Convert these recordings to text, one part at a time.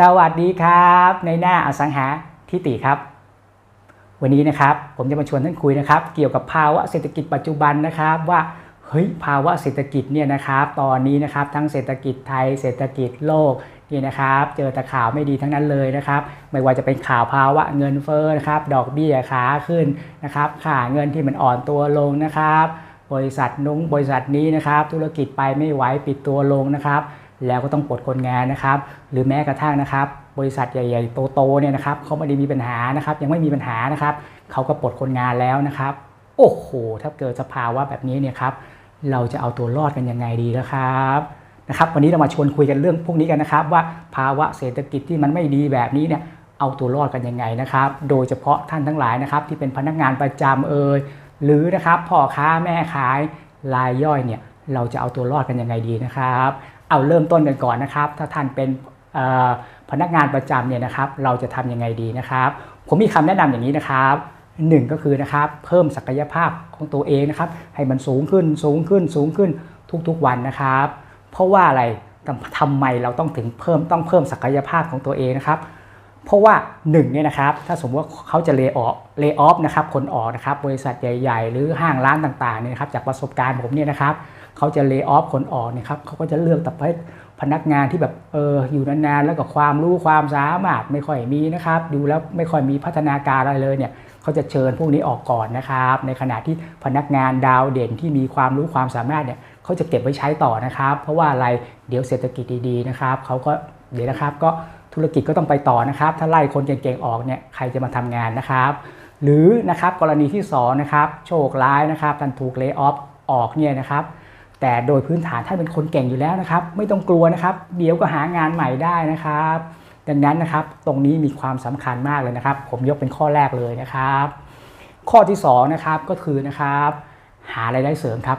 สวัสดีครับ ในหน้าอสังหาทิติครับ วันนี้นะครับผมจะมาชวนท่านคุยนะครับ เกี่ยวกับภาวะเศรษฐกิจปัจจุบันนะครับว่าเฮ้ยภาวะเศรษฐกิจเนี่ยนะครับตอนนี้นะครับทั้งเศรษฐกิจไทยเศรษฐกิจโลกนี่นะครับ เจอแต่ข่าวไม่ดีทั้งนั้นเลยนะครับ ไม่ว่าจะเป็นข่าวภาวะเงินเฟ้อนะครับ ดอกเบี้ยขาขึ้นนะครับค่าเงินที่มันอ่อนตัวลงนะครับ บริษัทนุ้งบริษัทนี้นะครับ ธุรกิจไปไม่ไหวปิดตัวลงนะครับ แล้วก็ต้องปลดคนงานนะครับ หรือแม้กระทั่งนะครับบริษัทใหญ่ๆโตๆเนี่ยนะครับเขาไม่ได้มีปัญหานะครับ ยังไม่มีปัญหานะครับเขาก็ปลดคนงานแล้วนะครับ โอ้โห ถ้าเกิดสภาวะแบบนี้เนี่ยครับเราจะเอาตัวรอดกันยังไงดีนะครับนะครับ วันนี้เรามาชวนคุยกันเรื่องพวกนี้กันนะครับ ว่าภาวะเศรษฐกิจที่มันไม่ดีแบบนี้เนี่ยเอาตัวรอดกันยังไงนะครับ โดยเฉพาะท่านทั้งหลายนะครับ ที่เป็นพนักงานประจำเอ่ยหรือนะครับพ่อค้าแม่ขายรายย่อยเนี่ยเราจะเอาตัวรอดกันยังไงดีนะครับ เอาเริ่มต้นกันก่อนนะครับ ถ้าท่านเป็นพนักงานประจำเนี่ยนะครับ เราจะทำยังไงดีนะครับ ผมมีคำแนะนำอย่างนี้นะครับหนึ่งก็คือนะครับเพิ่มศักยภาพของตัวเองนะครับ ให้มันสูงขึ้นสูงขึ้นสูงขึ้นทุกๆวันนะครับ เพราะว่าอะไรทำไมเราต้องถึงเพิ่มต้องเพิ่มศักยภาพของตัวเองนะครับ เพราะว่า1เนี่ยนะครับถ้าสมมติว่าเขาจะเล y o อ f เล y off นะครับคนออกนะครับบริษัทใหญ่ ๆ หรือห้างร้านต่างๆเนี่ยนะครับจากประสบการณ์ผมเนี่ยนะครับ เขาจะเล y off คนออกเนี่ยครับเขาก็จะเลือกแต่พนักงานที่แบบเอออยู่นานๆแล้วก็ความรู้ความสามารถไม่ค่อยมีนะครับ ดูแล้วไม่ค่อยมีพัฒนาการอะไรเลยเนี่ยเขาจะเชิญพวกนี้ออกก่อนนะครับ ในขณะที่พนักงานดาวเด่นที่มีความรู้ความสามารถเนี่ยเขาจะเก็บไว้ใช้ต่อนะครับ เพราะว่าอะไรเดี๋ยวเศรษฐกิจดีๆนะครับเขาก็เดี๋ยวนะครับก็ธุรกิจก็ต้องไปต่อนะครับ ถ้าไล่คนเก่งๆออกเนี่ยใครจะมาทำงานนะครับ หรือนะครับกรณีที่2นะครับโชคร้ายนะครับท่านถูกเลิกออฟออกเนี่ยนะครับ แต่โดยพื้นฐานท่านเป็นคนเก่งอยู่แล้วนะครับ ไม่ต้องกลัวนะครับ เดี๋ยวก็หางานใหม่ได้นะครับ ดังนั้นนะครับตรงนี้มีความสำคัญมากเลยนะครับ ผมยกเป็นข้อแรกเลยนะครับ ข้อที่2นะครับก็คือนะครับ หารายได้เสริมครับ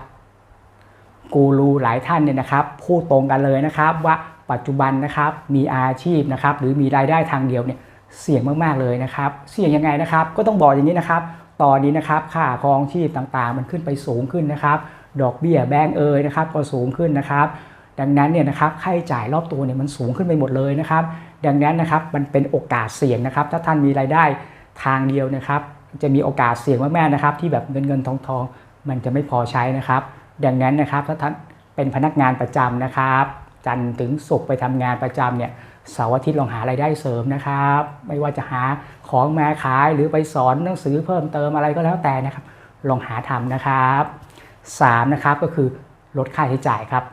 กูรูหลายท่านเนี่ยนะครับพูดตรงกันเลยนะครับ ว่าปัจจุบันนะครับมีอาชีพนะครับหรือมีรายได้ทางเดียวเนี่ยเสี่ยงมากๆเลยนะครับ เสี่ยงยังไงนะครับ ก็ต้องบอกอย่างนี้นะครับ ตอนนี้นะครับค่าครองชีพต่างๆ มันขึ้นไปสูงขึ้นนะครับ ดอกเบี้ยแบงก์เอยนะครับก็สูงขึ้นนะครับดังนั้นเนี่ยนะครับค่าใช้จ่ายรอบตัวเนี่ยมันสูงขึ้นไปหมดเลยนะครับ ดังนั้นนะครับมันเป็นโอกาสเสี่ยงนะครับ ถ้าท่านมีรายได้ทางเดียวนะครับ จะมีโอกาสเสี่ยงมากๆนะครับ ที่แบบเงินเงินทองทองมันจะไม่พอใช้นะครับ ดังนั้นนะครับถ้าท่านเป็นพนักงานประจำนะครับ จันทร์ถึงศุกร์ไปทำงานประจำเนี่ยเสาร์อาทิตย์ลองหารายได้เสริมนะครับ ไม่ว่าจะหาของมาขายหรือไปสอนหนังสือเพิ่มเติมอะไรก็แล้วแต่นะครับ ลองหาทำนะครับ 3นะครับก็คือลดค่าใช้จ่ายครับ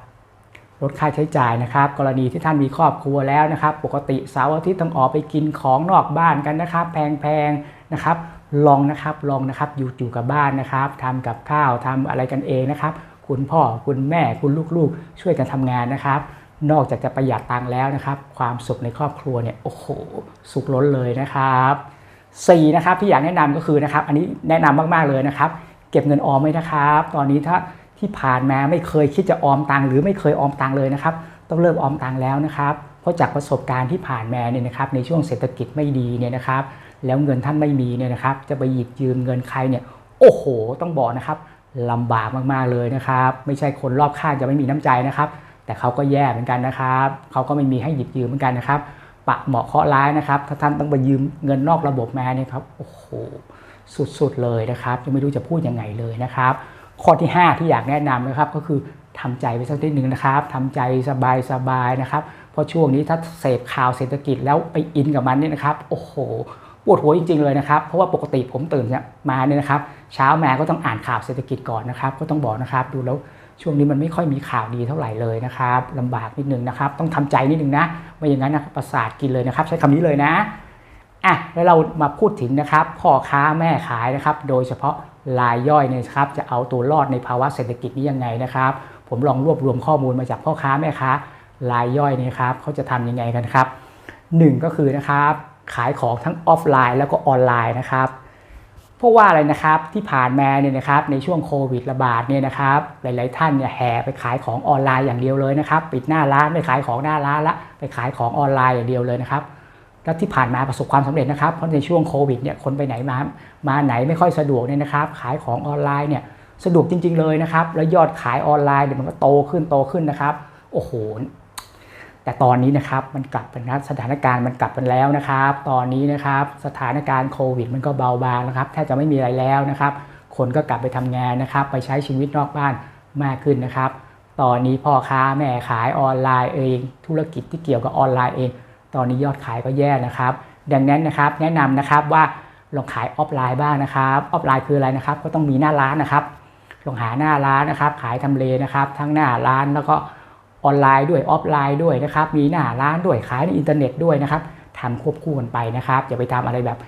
ลดค่าใช้จ่ายนะครับ กรณีที่ท่านมีครอบครัวแล้วนะครับ ปกติเสาร์อาทิตย์ต้องออกไปกินของนอกบ้านกันนะครับ แพงๆนะครับ ลองนะครับลองนะครับอยู่อยู่กับบ้านนะครับทำกับข้าวทำอะไรกันเองนะครับ คุณพ่อคุณแม่คุณลูกๆ ช่วยกันทำงานนะครับ นอกจากจะประหยัดตังค์แล้วนะครับ ความสุขในครอบครัวเนี่ยโอ้โหสุขล้นเลยนะครับ4นะครับที่อยากแนะนำก็คือนะครับ อันนี้แนะนำมากๆเลยนะครับ เก็บเงินออมไว้นะครับ ตอนนี้ถ้าที่ผ่านมาไม่เคยคิดจะออมตังหรือไม่เคยออมตังเลยนะครับ ต้องเริ่มออมตังแล้วนะครับเพราะจากประสบการณ์ที่ผ่านมาเนี่ยนะครับในช่วงเศรษฐกิจไม่ดีเนี่ยนะครับ แล้วเงินท่านไม่มีเนี่ยนะครับ จะไปหยิบยืมเงินใครเนี่ยโอ้โห ต้องบอกนะครับลำบากมากๆเลยนะครับ ไม่ใช่คนรอบข้างจะไม่มีน้ำใจนะครับ แต่เขาก็แย่เหมือนกันนะครับเขาก็ไม่มีให้หยิบยืมเหมือนกันนะครับปะเหมาะเคาะร้ายนะครับ ถ้าท่านต้องไปยืมเงินนอกระบบมาเนี่ยครับโอ้โห สุดๆเลยนะครับยังไม่รู้จะพูดยังไงเลยนะครับ ข้อที่ 5 ที่อยากแนะนำนะครับก็คือทำใจไปสักนิดหนึ่งนะครับทำใจสบายๆนะครับเพราะช่วงนี้ถ้าเสพข่าวเศรษฐกิจแล้วไปอินกับมันเนี่ยนะครับโอ้โหปวดหัวจริงๆเลยนะครับ เพราะว่าปกติผมตื่นมาเนี่ยนะครับ เช้ามาก็ต้องอ่านข่าวเศรษฐกิจก่อนนะครับ ก็ต้องบอกนะครับดูแล้วช่วงนี้มันไม่ค่อยมีข่าวดีเท่าไหร่เลยนะครับลำบากนิดนึงนะครับ ต้องทำใจนิดนึงนะไม่อย่างนั้นนะประสาทกินเลยนะครับ ใช้คำนี้เลยนะ อะแล้วเรามาพูดถึงนะครับพ่อค้าแม่ขายนะครับ โดยเฉพาะรายย่อยเนี่ยครับจะเอาตัวรอดในภาวะเศรษฐกิจนี้ยังไงนะครับ ผมลองรวบรวมข้อมูลมาจากพ่อค้าแม่ค้ารายย่อยเนี่ยครับเขาจะทำยังไงกันครับหนึ่งก็คือนะครับขายของทั้งออฟไลน์แล้วก็ออนไลน์นะครับเพราะว่าอะไรนะครับที่ผ่านมาเนี่ยนะครับในช่วงโควิดระบาดเนี่ยนะครับหลาย ๆ ท่านเนี่ยแห่ไปขายของออนไลน์อย่างเดียวเลยนะครับ ปิดหน้าร้านไม่ขายของหน้าร้านละไปขายของออนไลน์อย่างเดียวเลยนะครับ แล้วที่ผ่านมาประสบความสำเร็จนะครับ เพราะในช่วงโควิดเนี่ยคนไปไหนมา มาไหนไม่ค่อยสะดวกเนี่ยนะครับ ขายของออนไลน์เนี่ยสะดวกจริง ๆ เลยนะครับ แล้วยอดขายออนไลน์เนี่ยมันก็โตขึ้นโตขึ้นนะครับ โอ้โห แต่ตอนนี้นะครับมันกลับเป็นนะสถานการณ์มันกลับเป็นแล้วนะครับ ตอนนี้นะครับสถานการณ์โควิด มันก็เบาบางนะครับ แทบจะไม่มีอะไรแล้วนะครับ คนก็กลับไปทำงานนะครับ ไปใช้ชีวิตนอกบ้านมากขึ้นนะครับ ตอนนี้พ่อค้าแม่ขายออนไลน์เอง ธุรกิจที่เกี่ยวกับออนไลน์เอง ตอนนี้ยอดขายก็แย่นะครับ ดังนั้นนะครับแนะนำนะครับว่าลองขายออฟไลน์บ้างนะครับ ออฟไลน์คืออะไรนะครับ ก็ต้องมีหน้าร้านนะครับลองหาหน้าร้านนะครับ ขายทำเลนะครับ ทั้งหน้าร้านแล้วก็ออนไลน์ด้วยออฟไลน์ด้วยนะครับ มีหน้าร้านด้วยขายในอินเทอร์เน็ตด้วยนะครับทำควบคู่กันไปนะครับ อย่าไปทำอะไรแบบ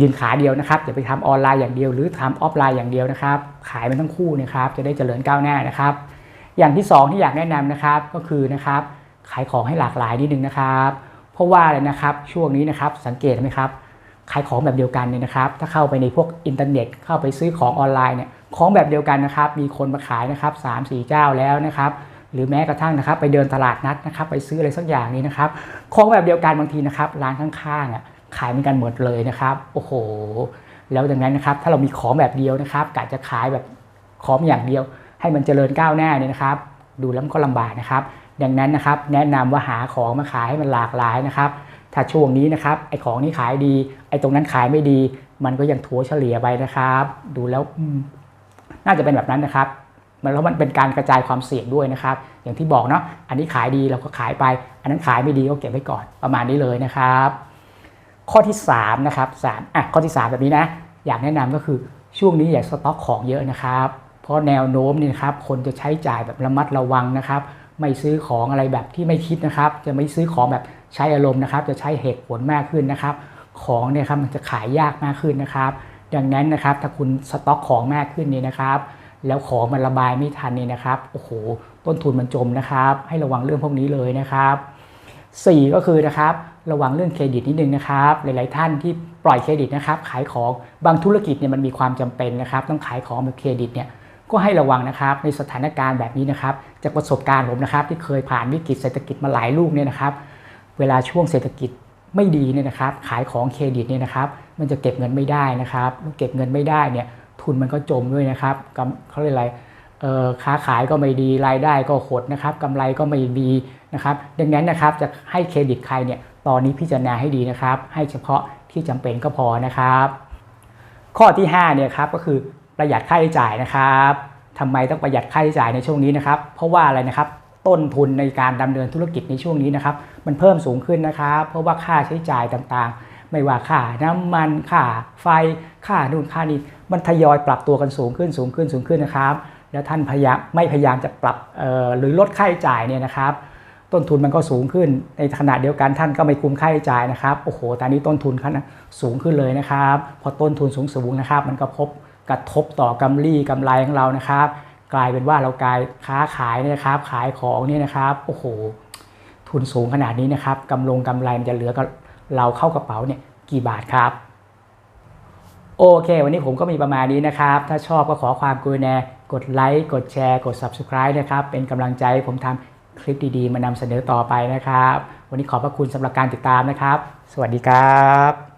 ยืนขาเดียวนะครับ อย่าไปทำออนไลน์อย่างเดียว หรือทำออฟไลน์อย่างเดียวนะครับ ขายมันทั้งคู่นะครับ จะได้เจริญก้าวหน้านะครับ อย่างที่สองที่อยากแนะนำนะครับก็คือนะครับขายของให้หลากหลายนิดนึงนะครับ ราะว่าอะไรนะครับช่วงนี้นะครับสังเกตไหมครับขายของแบบเดียวกันเนี่ยนะครับ ถ้าเข้าไปในพวกอินเทอร์เน็ต เข้าไปซื้อของออนไลน์เนี่ยของแบบเดียวกันนะครับ มีคนมาขายนะครับสามสี่เจ้าแล้วนะครับหรือแม้กระทั่งนะครับ ไปเดินตลาดนัดนะครับ ไปซื้ออะไรสักอย่างนี้นะครับของแบบเดียวกันบางทีนะครับ ร้านข้างๆอะขายเหมือนกันหมดเลยนะครับ โอ้โห แล้วดังนั้นนะครับ ถ้าเรามีของแบบเดียวนะครับกะจะขายแบบของอย่างเดียว ให้มันเจริญก้าวหน้าเนี่ยนะครับ ดูแล้วมันก็ลำบากนะครับ ดังนั้นนะครับแนะนำว่าหาของมาขายให้มันหลากหลายนะครับถ้าช่วงนี้นะครับไอ้ของนี้ขายดี ไอ้ตรงนั้นขายไม่ดี มันก็ยังถัวเฉลี่ยไปนะครับ ดูแล้วน่าจะเป็นแบบนั้นนะครับ มันแล้วมันเป็นการกระจายความเสี่ยงด้วยนะครับ อย่างที่บอกเนาะอันนี้ขายดีเราก็ขายไป อันนั้นขายไม่ดีก็เก็บไว้ก่อนประมาณนี้เลยนะครับ ข้อที่3นะครับสามอะข้อที่ 3 แบบนี้นะ อยากแนะนำก็คือช่วงนี้อย่าสต็อกของเยอะนะครับ เพราะแนวโน้มนี่นะครับคนจะใช้จ่ายแบบระมัดระวังนะครับ ไม่ซื้อของอะไรแบบที่ไม่คิดนะครับ จะไม่ซื้อของแบบใช้อารมณ์นะครับ จะใช้เหตุผลมากขึ้นนะครับ ของเนี่ยครับมันจะขายยากมากขึ้นนะครับ ดังนั้นนะครับถ้าคุณสต็อกของมากขึ้นนี่นะครับ แล้วของมันระบายไม่ทันนี่นะครับโอ้โหต้นทุนมันจมนะครับ ให้ระวังเรื่องพวกนี้เลยนะครับ 4 ก็คือนะครับระวังเรื่องเครดิตนิดนึงนะครับ หลาย ๆ ท่านที่ปล่อยเครดิตนะครับ ขายของบางธุรกิจเนี่ยมันมีความจำเป็นนะครับ ต้องขายของแบบเครดิตเนี่ย ก็ให้ระวังนะครับในสถานการณ์แบบนี้นะครับจากประสบการณ์ผมนะครับ ที่เคยผ่านวิกฤตเศรษฐกิจมาหลายลูกเนี่ยนะครับ เวลาช่วงเศรษฐกิจไม่ดีเนี่ยนะครับ ขายของเครดิตเนี่ยนะครับ มันจะเก็บเงินไม่ได้นะครับล้วเก็บเงินไม่ได้เนี่ยทุนมันก็จมด้วยนะครับกำเขาเรียกอะไรเอ่อค้าขายก็ไม่ดีรายได้ก็หดนะครับกำไรก็ไม่ดีนะครับ ดังนั้นนะครับจะให้เครดิตใครเนี่ยตอนนี้พิจารณาให้ดีนะครับ ให้เฉพาะที่จำเป็นก็พอนะครับ ข้อที่5เนี่ยครับก็คือ ประหยัดค่าใช้จ่ายนะครับทำไมต้องประหยัดค่าใช้จ่ายในช่วงนี้นะครับ เพราะว่าอะไรนะครับต้นทุนในการดำเนินธุรกิจในช่วงนี้นะครับ มันเพิ่มสูงขึ้นนะครับ เพราะว่าค่าใช้จ่ายต่างๆ ไม่ว่าค่าน้ำมันค่าไฟค่านู่นค่านี้มันทยอยปรับตัวกันสูงขึ้นสูงขึ้นสูงขึ้นนะครับ แล้วท่านพยายามไม่พยายามจะปรับหรือลดค่าใช้จ่ายเนี่ยนะครับ ต้นทุนมันก็สูงขึ้นในขณะเดียวกันท่านก็ไม่คุมค่าใช้จ่ายนะครับโอ้โหตอนนี้ต้นทุนขั้นสูงขึ้นเลยนะครับ พอต้นทุนสูงสูงนะครับ มันก็พบ กระทบต่อกำไรกำไรของเรานะครับ กลายเป็นว่าเรากลายค้าขายเนี่ยนะครับ ขายของเนี่ยนะครับโอ้โหทุนสูงขนาดนี้นะครับกำลงกำไรมันจะเหลือกับเราเข้ากระเป๋าเนี่ยกี่บาทครับโอเค วันนี้ผมก็มีประมาณนี้นะครับ ถ้าชอบก็ขอความกรุณากดไลค์กดแชร์ กด Subscribe นะครับ เป็นกำลังใจผมทำคลิปดีๆ มานำเสนอต่อไปนะครับ วันนี้ขอบพระคุณสำหรับการติดตามนะครับ สวัสดีครับ